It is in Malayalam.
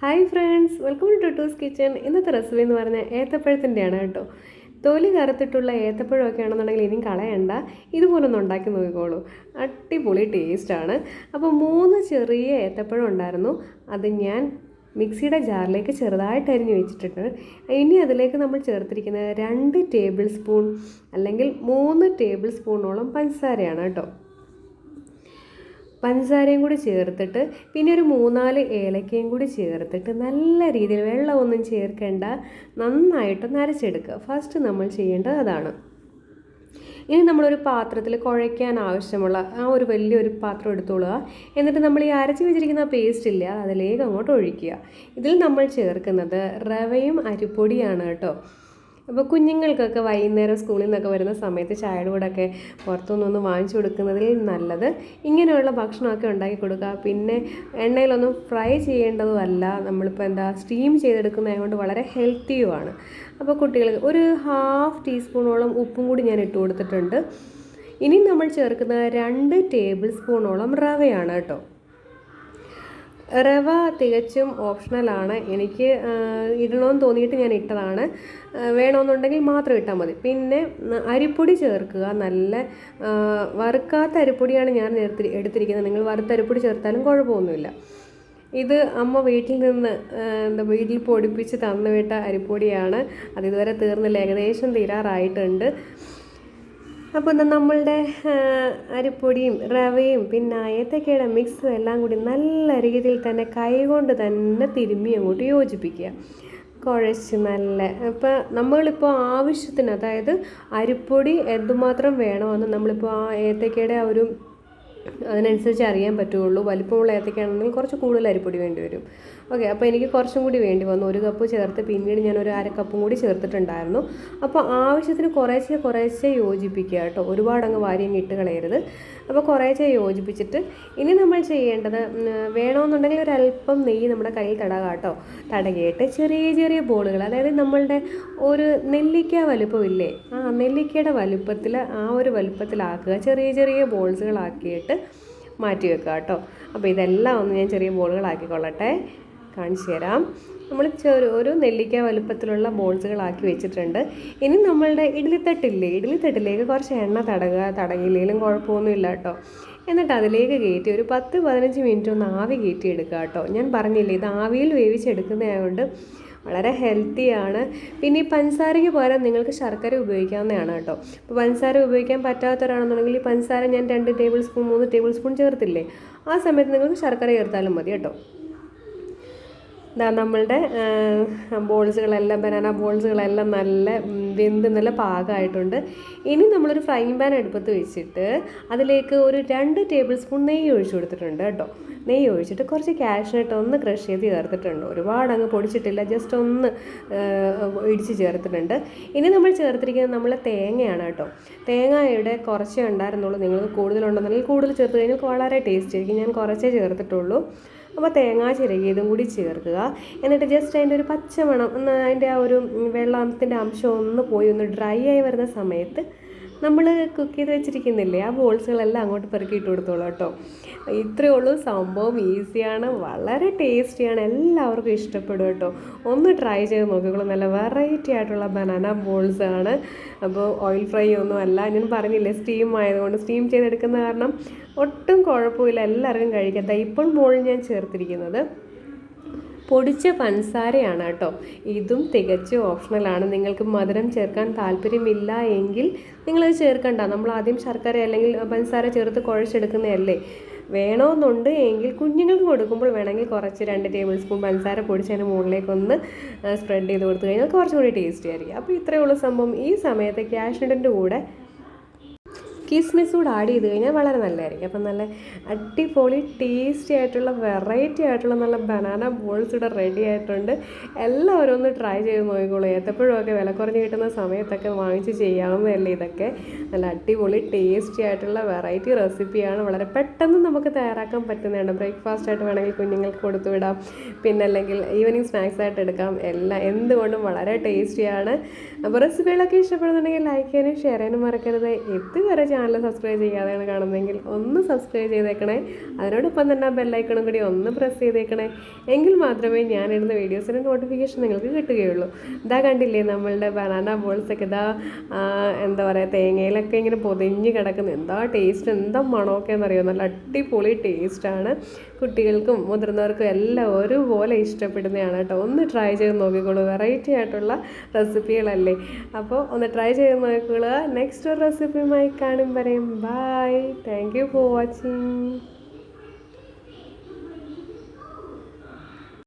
ഹായ് ഫ്രണ്ട്സ് വെൽക്കം ടു ടൂസ് കിച്ചൺ ഇന്നത്തെ റെസിപ്പി എന്ന് പറഞ്ഞാൽ ഏത്തപ്പഴത്തിന്റെയാണ് കേട്ടോ. തൊലി കറുത്തിട്ടുള്ള ഏത്തപ്പഴമൊക്കെ ആണെന്നുണ്ടെങ്കിൽ ഇനിയും കളയണ്ട. ഇതുപോലൊന്ന് ഉണ്ടാക്കി നോക്കിക്കോളൂ. അടിപൊളി ടേസ്റ്റാണ് അപ്പോൾ മൂന്ന് ചെറിയ ഏത്തപ്പഴം ഉണ്ടായിരുന്നു. അത് ഞാൻ മിക്സിയുടെ ജാറിലേക്ക് ചെറുതായിട്ട് അരിഞ്ഞ് വെച്ചിട്ടുണ്ട്. ഇനി അതിലേക്ക് നമ്മൾ ചേർത്തിരിക്കുന്നത് രണ്ട് ടേബിൾ സ്പൂൺ അല്ലെങ്കിൽ മൂന്ന് ടേബിൾ സ്പൂണോളം പഞ്ചസാരയാണ് കേട്ടോ. പഞ്ചസാരയും കൂടി ചേർത്തിട്ട് പിന്നെ ഒരു മൂന്നാൽ ഏലക്കയും കൂടി ചേർത്തിട്ട് നല്ല രീതിയിൽ വെള്ളമൊന്നും ചേർക്കേണ്ട നന്നായിട്ട് നരച്ചെടുക്കുക. ഫസ്റ്റ് നമ്മൾ ചെയ്യേണ്ടത് അതാണ്. ഇനി നമ്മളൊരു പാത്രത്തിൽ കുഴയ്ക്കാൻ ആവശ്യമുള്ള ആ ഒരു വലിയൊരു പാത്രം എടുത്തോളുക. എന്നിട്ട് നമ്മൾ ഈ അരച്ച് വെച്ചിരിക്കുന്ന പേസ്റ്റ് ഇല്ല അതിലേക്ക് അങ്ങോട്ട് ഒഴിക്കുക. ഇതിൽ നമ്മൾ ചേർക്കുന്നത് റവയും അരിപ്പൊടിയാണ് കേട്ടോ. അപ്പോൾ കുഞ്ഞുങ്ങൾക്കൊക്കെ വൈകുന്നേരം സ്കൂളിൽ നിന്നൊക്കെ വരുന്ന സമയത്ത് ചായയുടെ ഒക്കെ പുറത്തുനിന്നൊന്ന് വാങ്ങിച്ചു കൊടുക്കുന്നതിൽ നല്ലത്. ഇങ്ങനെയുള്ള ഭക്ഷണമൊക്കെ ഉണ്ടാക്കി കൊടുക്കുക. പിന്നെ എണ്ണയിലൊന്നും ഫ്രൈ ചെയ്യേണ്ടതുമല്ല. നമ്മളിപ്പോൾ എന്താ സ്റ്റീം ചെയ്തെടുക്കുന്നതായതുകൊണ്ട് വളരെ ഹെൽത്തിയുമാണ്. അപ്പോൾ കുട്ടികൾക്ക് ഒരു ഹാഫ് ടീസ്പൂണോളം ഉപ്പും കൂടി ഞാൻ ഇട്ട് കൊടുത്തിട്ടുണ്ട്. ഇനി നമ്മൾ ചേർക്കുന്ന രണ്ട് ടേബിൾ സ്പൂണോളം റവയാണ് കേട്ടോ. റവ തികച്ചും ഓപ്ഷണലാണ് എനിക്ക് ഇടണമെന്ന് തോന്നിയിട്ട് ഞാൻ ഇട്ടതാണ്. വേണമെന്നുണ്ടെങ്കിൽ മാത്രം ഇട്ടാൽ മതി. പിന്നെ അരിപ്പൊടി ചേർക്കുക. നല്ല വറുക്കാത്ത അരിപ്പൊടിയാണ് ഞാൻ എടുത്തി എടുത്തിരിക്കുന്നത്. നിങ്ങൾ വറുത്ത അരിപ്പൊടി ചേർത്താലും കുഴപ്പമൊന്നുമില്ല. ഇത് അമ്മ വീട്ടിൽ നിന്ന് എന്താ വീട്ടിൽ പൊടിപ്പിച്ച് തന്നു വിട്ട അരിപ്പൊടിയാണ്. അത് ഇതുവരെ തീർന്നില്ല. ഏകദേശം തീരാറായിട്ടുണ്ട്. അപ്പോൾ നമ്മളുടെ അരിപ്പൊടിയും റവയും പിന്നെ ഏത്തക്കയുടെ മിക്സും എല്ലാം കൂടി നല്ല രീതിയിൽ തന്നെ കൈകൊണ്ട് തന്നെ തിരുമ്മി അങ്ങോട്ട് യോജിപ്പിക്കുക. കുഴച്ച് നല്ല ഇപ്പോൾ നമ്മളിപ്പോൾ ആവശ്യത്തിന് അതായത് അരിപ്പൊടി എന്തുമാത്രം വേണമെന്ന് നമ്മളിപ്പോൾ ആ ഏത്തക്കയുടെ ആ ഒരു അതിനനുസരിച്ച് അറിയാൻ പറ്റുള്ളൂ വലിപ്പമുള്ള ഏത്തക്കയാണെങ്കിൽ കുറച്ച് കൂടുതൽ അരിപ്പൊടി വേണ്ടി വരും. ഓക്കെ അപ്പോൾ എനിക്ക് കുറച്ചും കൂടി വേണ്ടി വന്നു. ഒരു കപ്പ് ചേർത്ത് പിന്നീട് ഞാൻ ഒരു അര കപ്പും കൂടി ചേർത്തിട്ടുണ്ടായിരുന്നു. അപ്പോൾ ആവശ്യത്തിന് കുറേശ്ശെ കുറേശ്ശെ യോജിപ്പിക്കുക കേട്ടോ. ഒരുപാട് അങ്ങ് വാരിയും ഇട്ട് കളയരുത്. അപ്പോൾ കുറേശ്ശെ യോജിപ്പിച്ചിട്ട് ഇനി നമ്മൾ ചെയ്യേണ്ടത് വേണമെന്നുണ്ടെങ്കിൽ ഒരല്പം നെയ്യ് നമ്മുടെ കയ്യിൽ തടക കേട്ടോ. തടകിയിട്ട് ചെറിയ ചെറിയ ബോളുകൾ. അതായത് നമ്മളുടെ ഒരു നെല്ലിക്ക വലുപ്പമില്ലേ? ആ നെല്ലിക്കയുടെ വലുപ്പത്തിൽ ആ ഒരു വലുപ്പത്തിലാക്കുക. ചെറിയ ചെറിയ ബോൾസുകളാക്കിയിട്ട് മാറ്റി വെക്കുക കേട്ടോ. അപ്പോൾ ഇതെല്ലാം ഒന്ന് ഞാൻ ചെറിയ ബോളുകളാക്കിക്കൊള്ളട്ടെ. കാണിച്ചു തരാം. നമ്മൾ ചെറു ഒരു നെല്ലിക്ക വലുപ്പത്തിലുള്ള ബോൾസുകളാക്കി വെച്ചിട്ടുണ്ട്. ഇനി നമ്മളുടെ ഇഡ്ലിത്തട്ടില്ലേ ഇഡ്ലിത്തട്ടിലേക്ക് കുറച്ച് എണ്ണ തടകുക തടകില്ലെങ്കിലും കുഴപ്പമൊന്നുമില്ല കേട്ടോ. എന്നിട്ട് അതിലേക്ക് കയറ്റി ഒരു പത്ത് പതിനഞ്ച് മിനിറ്റ് ഒന്ന് ആവി കയറ്റി എടുക്കുക കേട്ടോ. ഞാൻ പറഞ്ഞില്ലേ ഇത് ആവിയിൽ വേവിച്ചെടുക്കുന്നതായതുകൊണ്ട് വളരെ ഹെൽത്തിയാണ് പിന്നെ ഈ പഞ്ചസാരയ്ക്ക് പകരം നിങ്ങൾക്ക് ശർക്കര ഉപയോഗിക്കാവുന്നതാണ് കേട്ടോ. ഇപ്പോൾ പഞ്ചസാര ഉപയോഗിക്കാൻ പറ്റാത്തവരാണെന്നുണ്ടെങ്കിൽ ഈ പഞ്ചസാര ഞാൻ രണ്ട് ടേബിൾ സ്പൂൺ മൂന്ന് ടേബിൾ സ്പൂൺ ചേർത്തില്ലേ? ആ സമയത്ത് നിങ്ങൾക്ക് ശർക്കര ചേർത്താലും മതി കേട്ടോ. ഇതാ നമ്മളുടെ ബോൾസുകളെല്ലാം ബനാന ബോൾസുകളെല്ലാം നല്ല വെന്ത് നല്ല പാകമായിട്ടുണ്ട്. ഇനി നമ്മളൊരു ഫ്രൈങ് പാൻ എടുപ്പത്ത് വെച്ചിട്ട് അതിലേക്ക് ഒരു രണ്ട് ടേബിൾ സ്പൂൺ നെയ്യ് ഒഴിച്ചു കൊടുത്തിട്ടുണ്ട് കേട്ടോ. നെയ്യ് ഒഴിച്ചിട്ട് കുറച്ച് കാഷ്നട്ട് ഒന്ന് ക്രഷ് ചെയ്ത് ചേർത്തിട്ടുണ്ട്. ഒരുപാട് അങ്ങ് പൊടിച്ചിട്ടില്ല ജസ്റ്റ് ഒന്ന് ഇടിച്ച് ചേർത്തിട്ടുണ്ട്. ഇനി നമ്മൾ ചേർത്തിരിക്കുന്നത് നമ്മൾ തേങ്ങയാണ് കേട്ടോ. തേങ്ങയുടെ കുറച്ചേ ഉണ്ടായിരുന്നുള്ളൂ. നിങ്ങൾക്ക് കൂടുതലുണ്ടെന്നുണ്ടെങ്കിൽ കൂടുതൽ ചേർത്ത് കഴിഞ്ഞാൽ വളരെ ടേസ്റ്റ് ആയിരിക്കും. ഞാൻ കുറച്ചേ ചേർത്തിട്ടുള്ളൂ. അപ്പോൾ തേങ്ങ ചിരകിയതും കൂടി ചേർക്കുക. എന്നിട്ട് ജസ്റ്റ് അതിന്റെ ഒരു പച്ചമണം അതിന്റെ ആ ഒരു വെള്ളത്തിന്റെ അംശം ഒന്ന് പോയി ഒന്ന് ഡ്രൈ ആയി വരുന്ന സമയത്ത് നമ്മൾ കുക്ക് ചെയ്ത് വെച്ചിരിക്കുന്നില്ലേ? ആ ബോൾസുകളെല്ലാം അങ്ങോട്ട് പെറുക്കി ഇട്ട് കൊടുത്തോളൂ കേട്ടോ. ഇത്രയേ ഉള്ളൂ. സംഭവം ഈസിയാണ് വളരെ ടേസ്റ്റിയാണ് എല്ലാവർക്കും ഇഷ്ടപ്പെടും കേട്ടോ. ഒന്ന് ട്രൈ ചെയ്ത് നോക്കിക്കോളൂ. നല്ല വെറൈറ്റി ആയിട്ടുള്ള ബനാന ബോൾസ് ആണ്. അപ്പോൾ ഓയിൽ ഫ്രൈ ഒന്നും അല്ല. ഞാൻ പറഞ്ഞില്ലേ സ്റ്റീം ആയതുകൊണ്ട് സ്റ്റീം ചെയ്തെടുക്കുന്ന കാരണം ഒട്ടും കുഴപ്പമില്ല. എല്ലാവർക്കും കഴിക്കാം. ഇപ്പോൾ മുകളിൽ ഞാൻ ചേർത്തിരിക്കുന്നത്. പൊടിച്ച പഞ്ചസാരയാണ് കേട്ടോ ഇതും തികച്ചും ഓപ്ഷണലാണ് നിങ്ങൾക്ക് മധുരം ചേർക്കാൻ താല്പര്യമില്ല എങ്കിൽ നിങ്ങളത് ചേർക്കണ്ട. നമ്മൾ ആദ്യം ശർക്കര അല്ലെങ്കിൽ പഞ്ചസാര ചേർത്ത് കുഴച്ചെടുക്കുന്നതല്ലേ? വേണമെന്നുണ്ട് എങ്കിൽ കുഞ്ഞുങ്ങൾക്ക് കൊടുക്കുമ്പോൾ വേണമെങ്കിൽ കുറച്ച് രണ്ട് ടേബിൾ സ്പൂൺ പഞ്ചസാര പൊടിച്ചതിന് മുകളിലേക്കൊന്ന് സ്പ്രെഡ് ചെയ്ത് കൊടുത്തു കഴിഞ്ഞാൽ കുറച്ചും കൂടി ടേസ്റ്റി ആയിരിക്കും അപ്പോൾ ഇത്രയുള്ള സംഭവം. ഈ സമയത്ത് ക്യാഷ് ഇടന്റെ കൂടെ കിസ്മിസ് കൂടെ ആഡ് ചെയ്ത് കഴിഞ്ഞാൽ വളരെ നല്ലതായിരിക്കും. അപ്പം നല്ല അടിപൊളി ടേസ്റ്റി ആയിട്ടുള്ള വെറൈറ്റി ആയിട്ടുള്ള നല്ല ബനാന ബോൾസ് ഇവിടെ റെഡി ആയിട്ടുണ്ട്. എല്ലാവരും ഒന്ന് ട്രൈ ചെയ്ത് നോക്കിക്കോളൂ. ഏത്തപ്പഴമൊക്കെ വില കുറഞ്ഞ് കിട്ടുന്ന സമയത്തൊക്കെ വാങ്ങിച്ച് ചെയ്യാവുന്നതല്ലേ ഇതൊക്കെ. നല്ല അടിപൊളി ടേസ്റ്റി ആയിട്ടുള്ള വെറൈറ്റി റെസിപ്പിയാണ് വളരെ പെട്ടെന്ന് നമുക്ക് തയ്യാറാക്കാൻ പറ്റുന്നതാണ് ബ്രേക്ക്ഫാസ്റ്റ് ആയിട്ട് വേണമെങ്കിൽ കുഞ്ഞുങ്ങൾക്ക് കൊടുത്തു വിടാം. പിന്നെ അല്ലെങ്കിൽ ഈവനിങ് സ്നാക്സ് ആയിട്ട് എടുക്കാം. എല്ലാം എന്തുകൊണ്ടും വളരെ ടേസ്റ്റിയാണ് അപ്പോൾ റെസിപ്പികളൊക്കെ ഇഷ്ടപ്പെടുന്നുണ്ടെങ്കിൽ ലൈക്ക് ചെയ്യാനും ഷെയർ ചെയ്യാനും മറക്കരുത്. ഇതുവരെ ചാനൽ സബ്സ്ക്രൈബ് ചെയ്യാതെയാണ് കാണുന്നതെങ്കിൽ ഒന്ന് സബ്സ്ക്രൈബ് ചെയ്തേക്കണേ. അതിനോടൊപ്പം തന്നെ ബെല്ലൈക്കണും കൂടി ഒന്ന് പ്രസ് ചെയ്തേക്കണേ. എങ്കിൽ മാത്രമേ ഞാനിടുന്ന വീഡിയോസിന്റെ നോട്ടിഫിക്കേഷൻ നിങ്ങൾക്ക് കിട്ടുകയുള്ളൂ. ഇതാ കണ്ടില്ലേ നമ്മളുടെ ബനാന ബോൾസൊക്കെ ഇതാ എന്താ പറയുക തേങ്ങയിലൊക്കെ ഇങ്ങനെ പൊതിഞ്ഞ് കിടക്കുന്ന. എന്താ ടേസ്റ്റ് എന്താ മണമൊക്കെ എന്നറിയോ? നല്ല അടിപൊളി ടേസ്റ്റാണ് കുട്ടികൾക്കും മുതിർന്നവർക്കും എല്ലാം ഒരുപോലെ ഇഷ്ടപ്പെടുന്നതാണ് കേട്ടോ. ഒന്ന് ട്രൈ ചെയ്ത് നോക്കിക്കോളൂ. വെറൈറ്റി ആയിട്ടുള്ള റെസിപ്പികളല്ലേ അപ്പോൾ ഒന്ന് ട്രൈ ചെയ്ത് നോക്കിക്കോളുക. നെക്സ്റ്റ് ഒരു റെസിപ്പിയുമായി കാണും. വരെയും bye thank you for watching